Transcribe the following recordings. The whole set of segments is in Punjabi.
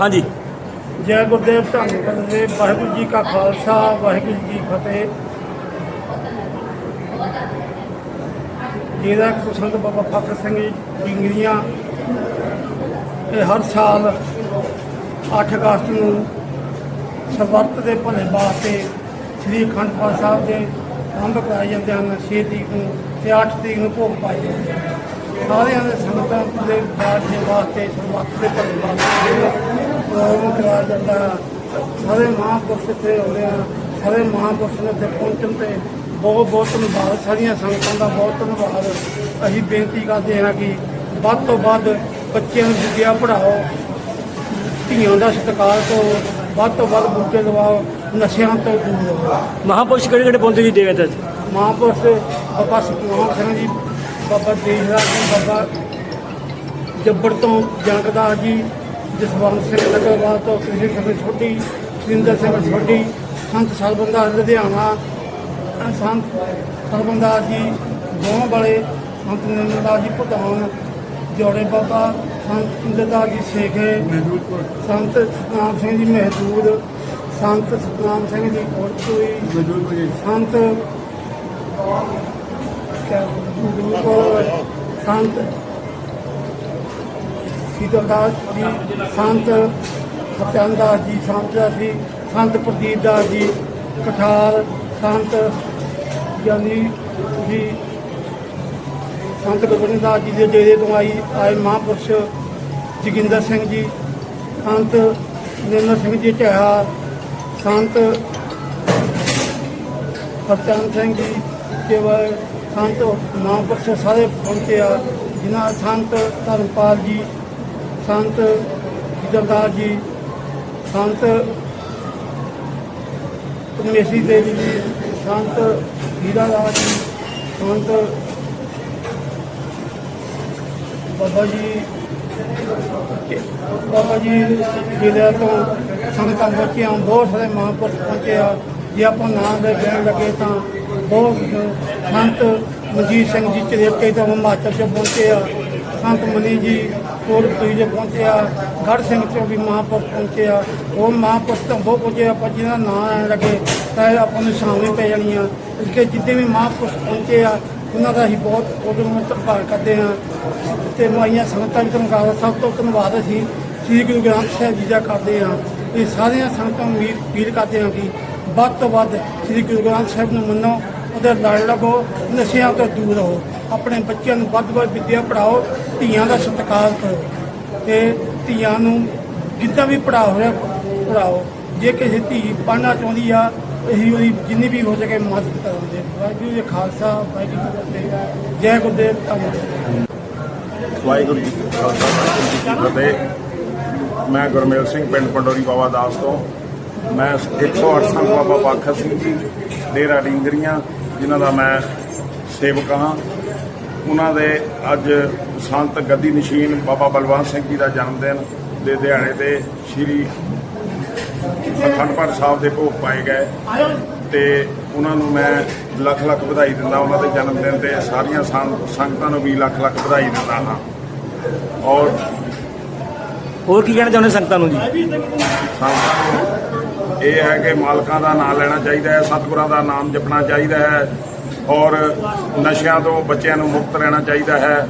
ਹਾਂਜੀ। ਜੈ ਗੁਰਦੇਵ ਧੰਨ ਗੁਰਦੇਵ ਵਾਹਿਗੁਰੂ ਜੀ ਕਾ ਖਾਲਸਾ, ਵਾਹਿਗੁਰੂ ਜੀ ਕੀ ਫਤਿਹ। ਜਿਹਦਾ ਕੁਸੰਤ ਬਾਬਾ ਫਕਰ ਸਿੰਘ ਜੀ ਡਿੰਗਰੀਆਂ ਇਹ ਹਰ ਸਾਲ 8 ਅਗਸਤ ਨੂੰ ਸਰਬੱਤ ਦੇ ਭਲੇ ਵਾਸਤੇ ਸ੍ਰੀ ਅਖੰਡ ਪਾਠ ਸਾਹਿਬ ਦੇ ਆਰੰਭ ਕਰਾਏ ਜਾਂਦੇ ਹਨ। 6 ਤਰੀਕ ਨੂੰ ਤੇ 8 ਤਰੀਕ ਨੂੰ ਭੋਗ ਪਾਏ ਜਾਂਦੇ ਹਨ। ਸਾਰਿਆਂ ਦੇ ਸੰਗਤਾਂ ਦੇ ਬਾਤ ਦੇ ਵਾਸਤੇ ਸਰਬੱਤ ਦੇ ਭਲੇ ਵਾਸਤੇ ਪ੍ਰੋਗਰਾਮ ਕਰਾਇਆ ਜਾਂਦਾ। ਸਾਰੇ ਮਹਾਂਪੁਰਸ਼ ਇੱਥੇ ਆਉਂਦੇ ਆ। ਸਾਰੇ ਮਹਾਂਪੁਰਸ਼ ਨੇ ਇੱਥੇ ਪਹੁੰਚਣ ਤੇ ਬਹੁਤ ਬਹੁਤ ਧੰਨਵਾਦ। ਸਾਰੀਆਂ ਸੰਗਤਾਂ ਦਾ ਬਹੁਤ ਧੰਨਵਾਦ। ਅਸੀਂ ਬੇਨਤੀ ਕਰਦੇ ਹਾਂ ਕਿ ਵੱਧ ਤੋਂ ਵੱਧ ਬੱਚਿਆਂ ਨੂੰ ਵਿਦਿਆ ਪੜ੍ਹਾਓ ਧੀਆਂ ਦਾ ਸਤਿਕਾਰ ਕਰੋ ਵੱਧ ਤੋਂ ਵੱਧ ਬੂਟੇ ਲਵਾਓ ਨਸ਼ਿਆਂ ਤੋਂ ਦੂਰ ਰਹੋ। ਮਹਾਂਪੁਰਸ਼ ਕਿਹੜੇ ਕਿਹੜੇ ਪਹੁੰਚੇ ਜੀ ਦੇਵੇ ਤੇ ਮਹਾਂਪੁਰਸ਼ ਬਾਬਾ ਸਤਨਾਮ ਸਿੰਘ ਜੀ ਬਾਬਾ ਦੇਸ਼ਰਾਜ ਜੀ ਬਾਬਾ ਜੱਬੜ ਤੋਂ ਜਨਕਦਾਸ ਜੀ ਜਸਵੰਤ ਸਿੰਘ ਨਗਰਵਾਲ ਤੋਂ ਕ੍ਰਿਸ਼ਨ ਸਿੰਘ ਛੋਟੀ ਸੁਰਿੰਦਰ ਸਿੰਘ ਛੋਟੀ, ਸੰਤ ਸਰਬੰਦਾਸ ਲੁਧਿਆਣਾ, ਅਹ ਸੰਤ ਸਰਬੰਦਾਸ ਜੀ ਦੋਵਾਂ ਵਾਲੇ, ਸੰਤ ਨਿਰਮਲਦਾਸ ਜੀ ਪ੍ਰਧਾਨ ਜੋੜੇ ਬਾਬਾ, ਸੰਤ ਇੰਦਰਦਾਸ ਜੀ ਸੇਖੇ, ਸੰਤ ਸਤਨਾਮ ਸਿੰਘ ਜੀ ਮਹਿਦੂਦ, ਸੰਤ ਸਤਨਾਮ ਸਿੰਘ ਜੀ ਕੋਟਕੋਈ ਸੰਤ ਸੰਤ ਸੀਤਲਦਾਸ ਜੀ, ਸੰਤ ਸਤਿਆਨਦਾਸ ਜੀ, ਸੰਤ ਜੀ ਸੰਤ ਪ੍ਰਦੀਪ ਦਾਸ ਜੀ ਕਠਾਰ ਸੰਤ ਜਾਨੀ ਜੀ, ਸੰਤ ਗੋਬਿੰਦ ਦਾਸ ਜੀ ਦੇ ਡੇਰੇ ਤੋਂ ਆਈ, ਆਏ ਮਹਾਂਪੁਰਸ਼ ਜੋਗਿੰਦਰ ਸਿੰਘ ਜੀ, ਸੰਤ ਨਿਰਮਲ ਸਿੰਘ ਜੀ ਢਿਆ ਸੰਤ ਸਤਿਆਨ ਸਿੰਘ ਜੀ, ਕੇਵਲ ਸੰਤ ਮਹਾਂਪੁਰਸ਼ ਸਾਰੇ ਪਹੁੰਚੇ ਆ, ਜਿਨ੍ਹਾਂ ਸੰਤ ਧਰਮਪਾਲ ਜੀ ਸੰਤ ਜਗਦਾਰ ਜੀ, ਸੰਤ ਪਰਮੇਸ਼ੀ ਦੇਵੀ ਜੀ, ਸੰਤ ਹੀਰਾ ਰਾਜ ਜੀ, ਸੰਤ ਬਾਬਾ ਜੀ ਬਾਬਾ ਜੀ ਜ਼ਿਲ੍ਹੇ ਤੋਂ ਸੰਗਤਾਂ ਪਹੁੰਚੀਆਂ ਬਹੁਤ ਸਾਰੇ ਮਹਾਂਪੁਰਸ਼ ਪਹੁੰਚੇ ਆ। ਜੇ ਆਪਾਂ ਨਾਮ ਦੇ ਲੈਣ ਲੱਗੇ ਤਾਂ ਬਹੁਤ ਸੰਤ ਮਨਜੀਤ ਸਿੰਘ ਜੀ ਚਰੇਕੇ ਤੋਂ ਹਿਮਾਚਲ ਤੋਂ ਪਹੁੰਚੇ ਆ। ਸੰਤ ਮਨੀ ਜੀ ਕੋਲ ਦੇ ਪਹੁੰਚੇ ਆ ਗੜ ਸਿੰਘ ਚੋਂ ਵੀ ਮਹਾਂਪੁਰਸ਼ ਪਹੁੰਚੇ ਆ, ਉਹ ਮਹਾਂਪੁਰਸ਼ ਤੋਂ ਬਹੁਤ ਪਹੁੰਚੇ ਆਪਾਂ ਪਰ ਜਿਹਦਾ ਨਾਂ ਆਣ ਲੱਗੇ ਤਾਂ ਇਹ ਆਪਾਂ ਨੂੰ ਸਾਹਮਣੇ ਪੈ ਜਾਣੀਆਂ। ਇਸ ਕੇ ਜਿੱਦੇ ਵੀ ਮਹਾਂਪੁਰਸ਼ ਪਹੁੰਚੇ ਆ, ਉਹਨਾਂ ਦਾ ਅਸੀਂ ਬਹੁਤ ਉਹਦੇ ਨੂੰ ਧੰਨਵਾਦ ਕਰਦੇ ਹਾਂ। ਤੇ ਮਾਈਆਂ ਸੰਗਤਾਂ ਵੀ ਧੰਨਵਾਦ ਸਭ ਤੋਂ ਧੰਨਵਾਦ ਅਸੀਂ ਸ੍ਰੀ ਗੁਰੂ ਗ੍ਰੰਥ ਸਾਹਿਬ ਜੀ ਦਾ ਕਰਦੇ ਹਾਂ। ਇਹ ਸਾਰੀਆਂ ਸੰਗਤਾਂ ਨੂੰ ਅਪੀਲ ਕਰਦੇ ਹਾਂ ਕਿ ਵੱਧ ਤੋਂ ਵੱਧ ਸ੍ਰੀ ਗੁਰੂ ਗ੍ਰੰਥ ਸਾਹਿਬ ਨੂੰ ਮੰਨੋ, ਉਹਦੇ ਲੜ ਲੱਗੋ ਨਸ਼ਿਆਂ ਤੋਂ ਦੂਰ ਰਹੋ। ਆਪਣੇ ਬੱਚਿਆਂ ਨੂੰ ਵੱਧ ਵੱਧ ਵਿੱਦਿਆ ਪੜਾਓ ਧੀਆਂ ਦਾ ਸਤਿਕਾਰ ਕਰੋ ਤੇ ਧੀਆਂ ਨੂੰ ਜਿੱਦਾਂ ਵੀ ਪੜਾ ਹੋਇਆ ਪੜਾਓ ਜੇ ਕਿਸੇ ਧੀ ਪੜ੍ਹਨਾ ਚਾਹੁੰਦੀ ਆ, ਅਸੀਂ ਉਹਦੀ ਜਿੰਨੀ ਵੀ ਹੋ ਸਕੇ ਮਦਦ ਕਰਾਂਗੇ। ਵਾਹਿਗੁਰੂ ਜੀ ਖਾਲਸਾ, ਵਾਹਿਗੁਰੂ ਜੀ ਫਤਿਹ। ਜੈ ਗੁਰਦੇਵ ਧੰਨਵਾਦ ਵਾਹਿਗੁਰੂ ਜੀ ਕਾ ਖਾਲਸਾ, ਵਾਹਿਗੁਰੂ ਜੀ ਕੀ ਫਤਿਹ। ਮੈਂ ਗੁਰਮੇਲ ਸਿੰਘ, ਪਿੰਡ ਪੰਡੋਰੀ ਬਾਬਾ ਦਾਸ ਤੋਂ। ਮੈਂ 108 ਸੰਤ ਬਾਬਾ ਬਾਖਾ ਸਿੰਘ ਜੀ, ਡੇਰਾ ਡਿੰਗਰੀਆਂ, ਜਿਨ੍ਹਾਂ ਦਾ ਮੈਂ ਸੇਵਕ ਹਾਂ। ਉਹਨਾਂ ਦੇ ਅੱਜ ਸੰਤ ਗੱਦੀ ਨਸ਼ੀਨ ਬਾਬਾ ਬਲਵੰਤ ਸਿੰਘ ਜੀ ਦਾ ਜਨਮ ਦਿਨ ਦੇ ਦਿਹਾੜੇ ਤੇ ਸ੍ਰੀ ਅਖੰਡ ਪਾਠ ਸਾਹਿਬ ਦੇ ਭੋਗ ਪਾਏ ਗਏ। ਤੇ ਉਹਨਾਂ ਨੂੰ ਮੈਂ ਲੱਖ ਲੱਖ ਵਧਾਈ ਦਿੰਦਾ ਉਹਨਾਂ ਦੇ ਜਨਮ ਦਿਨ ਤੇ। ਸਾਰੀਆਂ ਸੰਗ- ਸੰਗਤਾਂ ਨੂੰ ਵੀ ਲੱਖ ਲੱਖ ਵਧਾਈ ਦਿੰਦਾ ਹਾਂ। ਔਰ ਹੋਰ ਕੀ ਕਹਿਣਾ ਚਾਹੁੰਦੇ ਸੰਗਤਾਂ ਨੂੰ ਜੀ? ਸੰਗਤਾਂ ਨੂੰ ਇਹ ਹੈ ਕਿ ਮਾਲਕਾਂ ਦਾ ਨਾਮ ਲੈਣਾ ਚਾਹੀਦਾ ਹੈ ਸਤਿਗੁਰਾਂ ਦਾ ਨਾਮ ਜਪਣਾ ਚਾਹੀਦਾ ਹੈ। ਔਰ ਨਸ਼ਿਆਂ ਤੋਂ ਬੱਚਿਆਂ ਨੂੰ ਮੁਕਤ ਰਹਿਣਾ ਚਾਹੀਦਾ ਹੈ।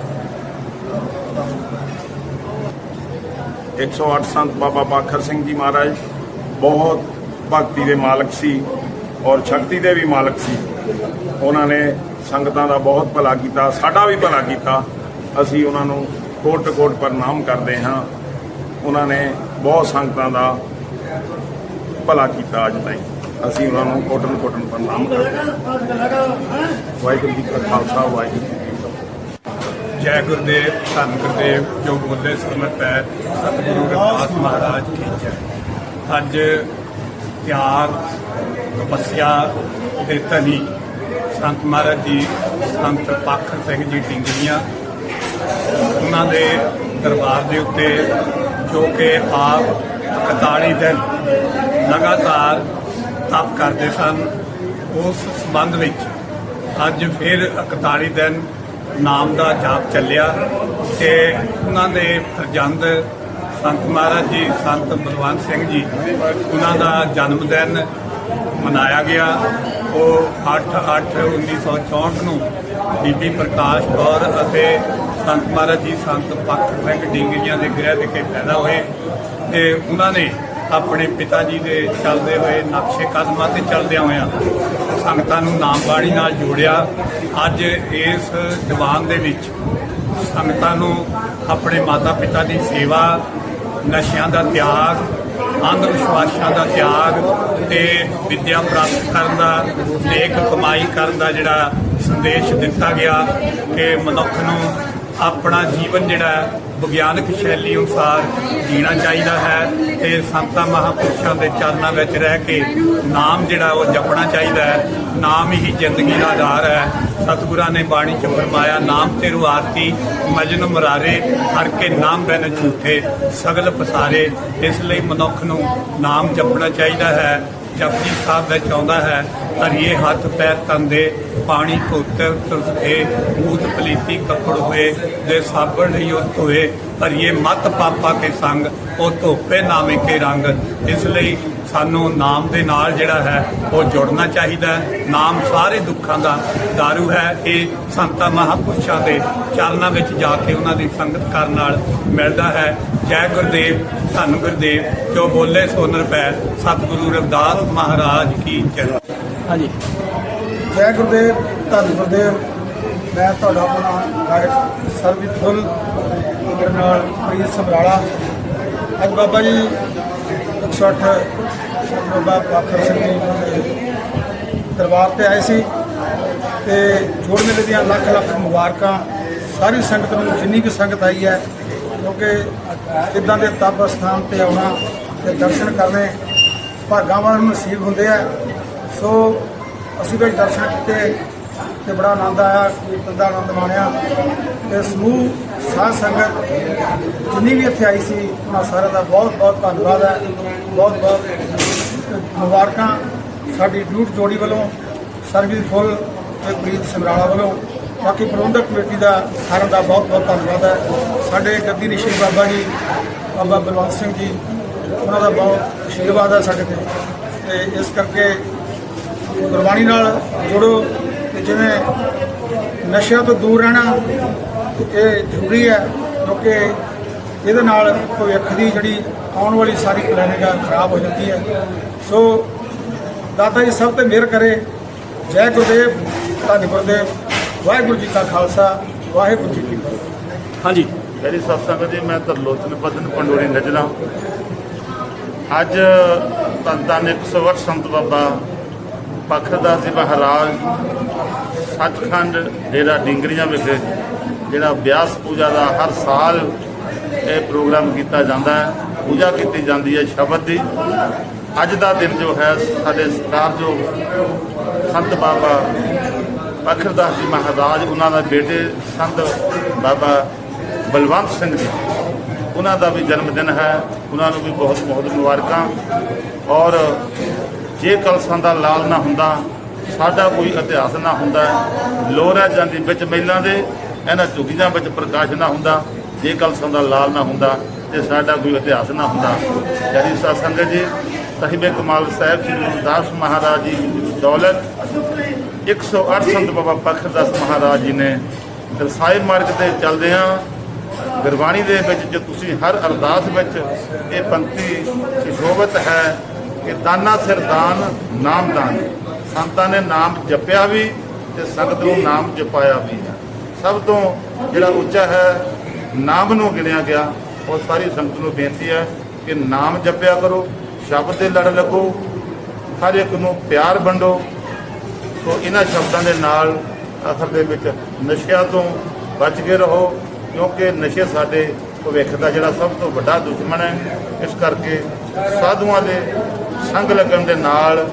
108 ਸੰਤ ਬਾਬਾ ਬਾਖਰ ਸਿੰਘ ਜੀ ਮਹਾਰਾਜ ਬਹੁਤ ਭਗਤੀ ਦੇ ਮਾਲਕ ਸੀ ਔਰ ਸ਼ਕਤੀ ਦੇ ਵੀ ਮਾਲਕ ਸੀ। ਉਹਨਾਂ ਨੇ ਸੰਗਤਾਂ ਦਾ ਬਹੁਤ ਭਲਾ ਕੀਤਾ, ਸਾਡਾ ਵੀ ਭਲਾ ਕੀਤਾ। ਅਸੀਂ ਉਹਨਾਂ ਨੂੰ ਕੋਟ ਕੋਟ ਪ੍ਰਣਾਮ ਕਰਦੇ ਹਾਂ। ਉਹਨਾਂ ਨੇ ਬਹੁਤ ਸੰਗਤਾਂ ਦਾ ਭਲਾ ਕੀਤਾ ਅੱਜ ਤਾਈਂ। ਅਸੀਂ ਉਹਨਾਂ ਨੂੰ ਕੋਟਨ ਕੋਟਨ ਪ੍ਰਣਾਮ ਕਰਦੇ ਵਾਹਿਗੁਰੂ ਜੀ ਕਾ ਖਾਲਸਾ, ਵਾਹਿਗੁਰੂ ਜੀ ਕੀ ਫਤਿਹ। ਜੈ ਗੁਰਦੇਵ, ਧੰਨ ਗੁਰਦੇਵ, ਜੋ ਬੋਲੇ ਸਮਤ ਹੈ, ਸਤਿਗੁਰੂ ਰਵਿਦਾਸ ਮਹਾਰਾਜ ਕੀ ਜੈ। ਅੱਜ ਤਿਆਰ ਤਪੱਸਿਆ ਦੇ ਧਨੀ ਸੰਤ ਮਹਾਰਾਜ ਜੀ, ਸੰਤ ਪੱਖ ਸਿੰਘ ਜੀ ਟਿੰਗਰੀਆਂ, ਉਹਨਾਂ ਦੇ ਦਰਬਾਰ ਦੇ ਉੱਤੇ ਜੋ ਕਿ ਆਪ 41 ਦਿਨ ਲਗਾਤਾਰ ਤਪ ਕਰਦੇ ਸਨ। ਉਸ ਸੰਬੰਧ ਵਿੱਚ ਅੱਜ ਫਿਰ 41 ਦਿਨ ਨਾਮ ਦਾ ਜਾਪ ਚੱਲਿਆ ਤੇ ਉਹਨਾਂ ਦੇ ਫਰਜ਼ੰਦ ਸੰਤ ਮਹਾਰਾਜ ਜੀ, ਸੰਤ ਬਲਵੰਤ ਸਿੰਘ ਜੀ, ਉਹਨਾਂ ਦਾ ਜਨਮ ਦਿਨ ਮਨਾਇਆ ਗਿਆ। ਉਹ 8/8/1964 ਨੂੰ ਬੀਬੀ ਪ੍ਰਕਾਸ਼ ਕੌਰ ਅਤੇ ਸੰਤ ਮਹਾਰਾਜ ਜੀ, ਸੰਤ ਪੱਖ ਸਿੰਘ ਡਿੰਗਰੀਆਂ ਦੇ ਗ੍ਰਹਿ ਵਿਖੇ ਪੈਦਾ ਹੋਏ ਤੇ ਉਹਨਾਂ ਨੇ ਆਪਣੇ ਪਿਤਾ ਜੀ ਦੇ ਚੱਲਦੇ ਹੋਏ ਨਕਸ਼ੇ ਕਦਮਾਂ ਤੇ ਚੱਲਦਿਆਂ ਹੋਇਆਂ ਸੰਗਤਾਂ ਨੂੰ ਨਾਮ ਬਾਣੀ ਨਾਲ ਜੋੜਿਆ। ਅੱਜ ਇਸ ਦੀਵਾਨ ਦੇ ਵਿੱਚ ਸੰਗਤਾਂ ਨੂੰ ਆਪਣੇ ਮਾਤਾ ਪਿਤਾ ਦੀ ਸੇਵਾ, ਨਸ਼ਿਆਂ ਦਾ ਤਿਆਗ ਅੰਧ ਵਿਸ਼ਵਾਸਾਂ ਦਾ ਤਿਆਗ ਤੇ ਵਿੱਦਿਆ ਪ੍ਰਾਪਤ ਕਰਨ ਦਾ, ਨੇਕ ਕਮਾਈ ਕਰਨ ਦਾ ਜਿਹੜਾ ਸੰਦੇਸ਼ ਦਿੱਤਾ ਗਿਆ ਕਿ ਮਨੁੱਖ ਨੂੰ ਆਪਣਾ ਜੀਵਨ ਜਿਹੜਾ ਵਿਗਿਆਨਕ ਸ਼ੈਲੀ ਅਨੁਸਾਰ ਜੀਣਾ ਚਾਹੀਦਾ ਹੈ ਤੇ ਸੰਤਾਂ ਮਹਾਂਪੁਰਸ਼ਾਂ ਦੇ ਚਰਨਾਂ ਵਿੱਚ ਰਹਿ ਕੇ ਨਾਮ ਜਿਹੜਾ ਉਹ ਜਪਣਾ ਚਾਹੀਦਾ ਹੈ। ਨਾਮ ਹੀ ਜ਼ਿੰਦਗੀ ਦਾ ਆਧਾਰ ਹੈ। ਸਤਿਗੁਰਾਂ ਨੇ ਬਾਣੀ ਚ ਫਰਮਾਇਆ, ਨਾਮ ਤੇ ਆਰਤੀ, ਮਜਨ ਮਰਾਰੇ, ਹਰ ਕੇ ਨਾਮ ਬਿਨ ਝੂਠੇ, ਸਗਲ ਪਸਾਰੇ। ਇਸ ਲਈ ਮਨੁੱਖ ਨੂੰ ਨਾਮ ਜਪਣਾ ਚਾਹੀਦਾ ਹੈ। ਜਪਜੀ ਸਾਹਿਬ ਵਿੱਚ ਆਉਂਦਾ ਹੈ, ਧਰੀਏ ਹੱਥ, ਪੈਰ ਤੰਦੇ ਪਾਣੀ ਧੋਤੇ ਤੁਰਤੇ ਮੂਤ, ਪਲੀਤੀ, ਕੱਪੜ ਹੋਏ, ਦੇ ਸਾਬਣ ਨਹੀਂ ਉਹ ਭਰੀਏ ਧਰੀਏ ਮਤ ਪਾਪਾ ਕੇ ਸੰਗ, ਉਹ ਧੋਪੇ ਨਾਮੇ ਕੇ ਰੰਗ। ਇਸ ਲਈ ਸਾਨੂੰ ਨਾਮ ਦੇ ਨਾਲ ਜਿਹੜਾ ਹੈ, ਉਹ ਜੁੜਨਾ ਚਾਹੀਦਾ ਨਾਮ ਸਾਰੇ ਦੁੱਖਾਂ ਦਾ ਦਾਰੂ ਹੈ। ਇਹ ਸੰਤਾਂ ਮਹਾਪੁਰਸ਼ਾਂ ਦੇ ਚਰਨਾਂ ਵਿੱਚ ਜਾ ਕੇ ਉਹਨਾਂ ਦੀ ਸੰਗਤ ਕਰਨ ਨਾਲ ਮਿਲਦਾ ਹੈ। ਜੈ ਗੁਰਦੇਵ, ਧੰਨ ਗੁਰਦੇਵ, ਜੋ ਬੋਲੇ ਸੋ ਨਿਰਭੈ ਸਤਿਗੁਰੂ ਰਵਿਦਾਸ ਮਹਾਰਾਜ ਕੀ ਜੈ। ਹਾਂਜੀ। ਜੈ ਗੁਰਦੇਵ, ਧੰਨ ਗੁਰਦੇਵ ਮੈਂ ਤੁਹਾਡਾ ਆਪਣਾ ਗਾਇਕ ਸਰਬਜੀਤ ਫੁੱਲ ਮੇਰੇ ਨਾਲ ਪ੍ਰੀਤ ਸਮਰਾਲਾ ਅੱਜ ਬਾਬਾ ਜੀ 108 ਬਾਬਾ ਪਾਖਰ ਸਿੰਘ ਜੀ ਦੇ ਦਰਬਾਰ ਤੇ ਆਏ ਸੀ ਤੇ ਜੋੜ ਮੇਲੇ ਦੀਆਂ ਲੱਖ ਲੱਖ ਮੁਬਾਰਕਾਂ, ਸਾਰੀ ਸੰਗਤ ਨੂੰ ਜਿੰਨੀ ਕੁ ਸੰਗਤ ਆਈ ਹੈ, ਕਿਉਂਕਿ ਇਦਾਂ ਦੇ ਤਪ ਸਥਾਨ ਤੇ ਆਉਣਾ ਤੇ ਦਰਸ਼ਨ ਕਰਨੇ ਭਾਗਾਂ ਵਾਲਿਆਂ ਨਸੀਬ ਹੁੰਦੇ ਆ। ਸੋ ਅਸੀਂ ਵੀ ਦਰਸ਼ਨ ਕੀਤੇ ਤੇ ਬੜਾ ਆਨੰਦ ਆਇਆ, ਕੀਰਤਨ ਦਾ ਆਨੰਦ ਮਾਣਿਆ। ਤੇ ਸਮੂਹ, ਸਾਧ ਸੰਗਤ ਜਿੰਨੀ ਵੀ ਇੱਥੇ ਆਈ ਸੀ, ਉਹਨਾਂ ਸਾਰਿਆਂ ਦਾ ਬਹੁਤ ਬਹੁਤ ਧੰਨਵਾਦ ਹੈ। ਬਹੁਤ ਬਹੁਤ ਮੁਬਾਰਕਾਂ ਸਾਡੀ ਡਿਊਟ ਜੋੜੀ ਵੱਲੋਂ, ਸਰਬਜੀਤ ਫੁੱਲ ਤੇ ਪ੍ਰੀਤ ਸਮਰਾਲਾ ਵੱਲੋਂ। ਬਾਕੀ ਪ੍ਰਬੰਧਕ ਕਮੇਟੀ ਦਾ ਸਾਰਿਆਂ ਦਾ ਬਹੁਤ ਬਹੁਤ ਧੰਨਵਾਦ ਹੈ। ਸਾਡੇ ਗੱਦੀ ਨਿਸ਼ੀ ਬਾਬਾ ਜੀ, ਬਾਬਾ ਬਲਵੰਤ ਸਿੰਘ ਜੀ, ਉਹਨਾਂ ਦਾ ਬਹੁਤ ਆਸ਼ੀਰਵਾਦ ਹੈ ਸਾਡੇ ਤੇ। ਤੇ ਇਸ ਕਰਕੇ ਗੁਰਬਾਣੀ ਨਾਲ ਜੁੜੋ। ਤੇ ਜਿਵੇਂ ਨਸ਼ਿਆਂ ਤੋਂ ਦੂਰ ਰਹਿਣਾ ਇਹ ਜ਼ਰੂਰੀ ਹੈ ਕਿਉਂਕਿ ਇਹਦੇ ਨਾਲ ਭਵਿੱਖ ਦੀ ਜਿਹੜੀ ਆਉਣ ਵਾਲੀ ਸਾਰੀ ਪਲੈਨਿੰਗ ਆ ਖਰਾਬ ਹੋ ਜਾਂਦੀ ਹੈ। ਸੋ ਦਾਤਾ ਜੀ ਸਭ ਤੇ ਮਿਹਰ ਕਰੇ। ਜੈ ਗੁਰਦੇਵ ਧੰਨ ਗੁਰਦੇਵ ਵਾਹਿਗੁਰੂ ਜੀ ਕਾ ਖਾਲਸਾ ਵਾਹਿਗੁਰੂ ਜੀ ਕੀ ਫਤਿਹ। ਹਾਂਜੀ। ਮੇਰੀ ਸਤਸੰਗ ਜੀ ਮੈਂ ਤਰਲੋਚਨ ਪਦਨ ਪੰਡੋਰੀ ਨਜਰਾ ਅੱਜ ਧੰਨ ਧੰਨ 108 ਸੰਤ ਬਾਬਾ ਪਖਰਦਾਸ ਜੀ ਮਹਾਰਾਜ ਸੱਚਖੰਡ ਡੇਰਾ ਡਿੰਗਰੀਆਂ ਵਿਖੇ, ਜਿਹੜਾ ਬਿਆਸ ਪੂਜਾ ਦਾ ਹਰ ਸਾਲ ਇਹ ਪ੍ਰੋਗਰਾਮ ਕੀਤਾ ਜਾਂਦਾ ਹੈ। ਪੂਜਾ ਕੀਤੀ ਜਾਂਦੀ ਹੈ ਸ਼ਬਦ ਦੀ। ਅੱਜ ਦਾ ਦਿਨ ਜੋ ਹੈ, ਸਾਡੇ ਸਤਿਕਾਰਯੋਗ ਸੰਤ ਬਾਬਾ ਪਖਰਦਾਸ ਜੀ ਮਹਾਰਾਜ, ਉਹਨਾਂ ਦਾ ਬੇਟੇ ਸੰਤ ਬਾਬਾ ਬਲਵੰਤ ਸਿੰਘ ਜੀ, ਉਹਨਾਂ ਦਾ ਵੀ ਜਨਮ ਦਿਨ ਹੈ। ਉਹਨਾਂ ਨੂੰ ਵੀ ਬਹੁਤ ਬਹੁਤ ਮੁਬਾਰਕਾਂ। ਔਰ ਜੇ ਕਲਸਾਂ ਦਾ ਲਾਲ ਨਾ ਹੁੰਦਾ, ਸਾਡਾ ਕੋਈ ਇਤਿਹਾਸ ਨਾ ਹੁੰਦਾ ਲੋਰਾ ਜਾਂਦੀ ਵਿੱਚ ਮਹਿਲਾਂ ਦੇ, ਇਹਨਾਂ ਝੁਗੀਆਂ ਵਿੱਚ ਪ੍ਰਕਾਸ਼ ਨਾ ਹੁੰਦਾ, ਜੇ ਕਲਸਾਂ ਦਾ ਲਾਲ ਨਾ ਹੁੰਦਾ ਤੇ ਸਾਡਾ ਕੋਈ ਇਤਿਹਾਸ ਨਾ ਹੁੰਦਾ। ਯਾਨੀ ਸਾਧ ਸੰਗਤ ਜੀ, ਸਾਹਿਬੇ ਕਮਾਲ ਸਾਹਿਬ ਸ੍ਰੀ ਗੁਰਦਾਸ ਮਹਾਰਾਜ ਜੀ ਦੀ ਦੌਲਤ 108 ਸੰਤ ਬਾਬਾ ਪਖਰਦਾਸ ਮਹਾਰਾਜ ਜੀ ਨੇ ਦਰਸਾਏ ਮਾਰਗ ਤੇ ਚੱਲਦੇ ਆ। ਗੁਰਬਾਣੀ ਦੇ ਵਿੱਚ ਜੇ ਤੁਸੀਂ ਹਰ ਅਰਦਾਸ ਵਿੱਚ ਇਹ ਪੰਕਤੀ ਸੁਸ਼ੋਭਿਤ ਹੈ ਕਿ ਦਾਨਾ ਸਿਰਦਾਨ ਨਾਮਦਾਨ ਸੰਤਾਂ ਨੇ ਨਾਮ ਜਪਿਆ ਵੀ ਤੇ ਸੰਗਤ ਨੂੰ ਨਾਮ ਜਪਾਇਆ ਵੀ। ਹੈ ਸਭ ਤੋਂ ਜਿਹੜਾ ਉੱਚਾ ਹੈ, ਨਾਮ ਨੂੰ ਗਿਣਿਆ ਗਿਆ, ਉਹ ਸਾਰੀ ਸੰਗਤ ਨੂੰ ਬੇਨਤੀ ਹੈ ਕਿ ਨਾਮ ਜਪਿਆ ਕਰੋ, ਸ਼ਬਦ ਦੇ ਲੜ ਲੱਗੋ, ਹਰ ਇੱਕ ਨੂੰ ਪਿਆਰ ਵੰਡੋ। ਸੋ ਇਹਨਾਂ ਸ਼ਬਦਾਂ ਦੇ ਨਾਲ ਆਖਰ ਦੇ ਵਿੱਚ ਨਸ਼ਿਆਂ ਤੋਂ ਬਚ ਕੇ ਰਹੋ, ਕਿਉਂਕਿ ਨਸ਼ੇ ਸਾਡੇ ਭਵਿੱਖ ਦਾ ਜਿਹੜਾ ਸਭ ਤੋਂ ਵੱਡਾ ਦੁਸ਼ਮਣ ਹੈ। ਇਸ ਕਰਕੇ ਸਾਧੂਆਂ ਦੇ ਸੰਗ ਲੱਗਣ ਦੇ ਨਾਲ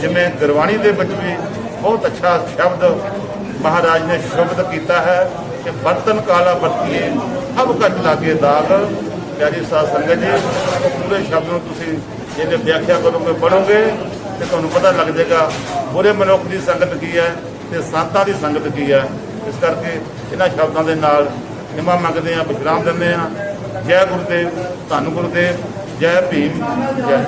ਜਿਵੇਂ ਗੁਰਬਾਣੀ ਦੇ ਵਿੱਚ ਵੀ ਬਹੁਤ ਅੱਛਾ ਸ਼ਬਦ ਮਹਾਰਾਜ ਨੇ ਸ਼ਬਦ ਕੀਤਾ ਹੈ ਕਿ ਬਰਤਨ ਕਾਲਾ ਵਰਤੀਏ ਅਬ ਘਟ ਲਾਗੇ ਦਾਗ। ਪਿਆਰੀ ਸਾਧ ਸੰਗਤ ਜੀ, ਉਹ ਪੂਰੇ ਸ਼ਬਦ ਨੂੰ ਤੁਸੀਂ ਇਹਦੇ ਵਿਆਖਿਆ ਕਰੋਗੇ ਪੜੋਗੇ ਤੇ ਤੁਹਾਨੂੰ ਪਤਾ ਲੱਗ ਜਾਏਗਾ ਬੁਰੇ ਮਨੁੱਖ ਦੀ ਸੰਗਤ ਕੀ ਹੈ ਤੇ ਸੰਤਾਂ ਦੀ ਸੰਗਤ ਕੀ ਹੈ। ਇਸ ਕਰਕੇ ਇਹਨਾਂ ਸ਼ਬਦਾਂ ਦੇ ਨਾਲ ਨਿਮਾ ਮੰਗਦੇ ਆ ਵਿਸ਼ਰਾਮ ਦਿੰਦੇ ਆ ਜੈ ਗੁਰਦੇਵ, ਧੰਨ ਗੁਰਦੇਵ, ਜੈ ਭੀਮ, ਜੈ।